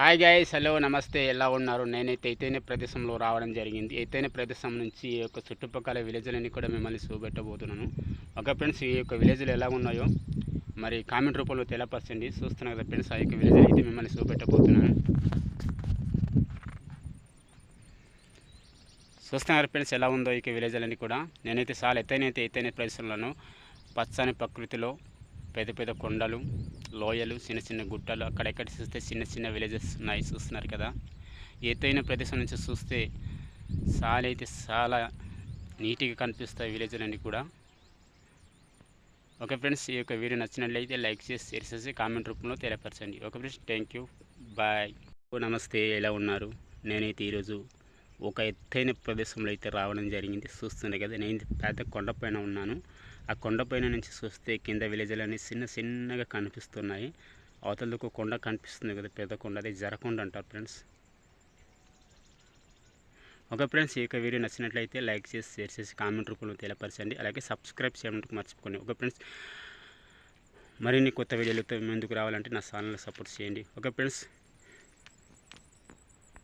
Hi guys hello నమస్తే. ఎలా ఉన్నారు? నేనైతే ఎత్తైన ప్రదేశంలో రావడం జరిగింది. ఎత్తైన ప్రదేశం నుంచి ఈ యొక్క చుట్టుపక్కల విలేజ్లన్నీ కూడా మిమ్మల్ని చూపెట్టబోతున్నాను. ఓకే ఫ్రెండ్స్ ఈ యొక్క విలేజ్లు ఎలా ఉన్నాయో మరి కామెంట్ రూపంలో తెలపరచండి. చూస్తున్నారు కదా ఫ్రెండ్స్ ఆ యొక్క విలేజ్ అయితే మిమ్మల్ని చూపెట్టబోతున్నాను. చూస్తున్నారు ఫ్రెండ్స్ ఎలా ఉందో ఈ విలేజ్లన్నీ కూడా. నేనైతే చాలా ఎత్తైన అయితే ఎత్తైన ప్రదేశంలోను పచ్చని ప్రకృతిలో పెద్ద పెద్ద కొండలు లోయలు చిన్న చిన్న గుట్టలు అక్కడెక్కడ చూస్తే చిన్న చిన్న విలేజెస్ ఉన్నాయి చూస్తున్నారు కదా. ఎత్తైన ప్రదేశం నుంచి చూస్తే చాలా అయితే చాలా నీట్గా కనిపిస్తాయి విలేజ్లన్నీ కూడా. ఓకే ఫ్రెండ్స్ ఈ యొక్క వీడియో నచ్చినట్లయితే లైక్ చేసి షేర్ చేసి కామెంట్ రూపంలో తెలియపరచండి. Okay friends thank you bye. నమస్తే ఎలా ఉన్నారు? నేనైతే ఈరోజు ఒక ఎత్తైన ప్రదేశంలో అయితే రావడం జరిగింది. చూస్తుండే కదా నేను పెద్ద కొండపైన ఉన్నాను. ఆ కొండపైన నుంచి చూస్తే కింద విలేజ్లన్నీ చిన్న చిన్నగా కనిపిస్తున్నాయి. అవతలకు కొండ కనిపిస్తుంది కదా పెద్ద కొండ అది జరకొండ అంటారు ఫ్రెండ్స్. ఓకే ఫ్రెండ్స్ ఈ యొక్క వీడియో నచ్చినట్లయితే లైక్ చేసి షేర్ చేసి కామెంట్ రూపంలో తెలియపరచండి. అలాగే సబ్స్క్రైబ్ చేయడానికి మర్చిపోకండి. ఓకే ఫ్రెండ్స్ మరిన్ని కొత్త వీడియోలతో ముందుకు రావాలంటే నా ఛానల్ సపోర్ట్ చేయండి. Okay friends.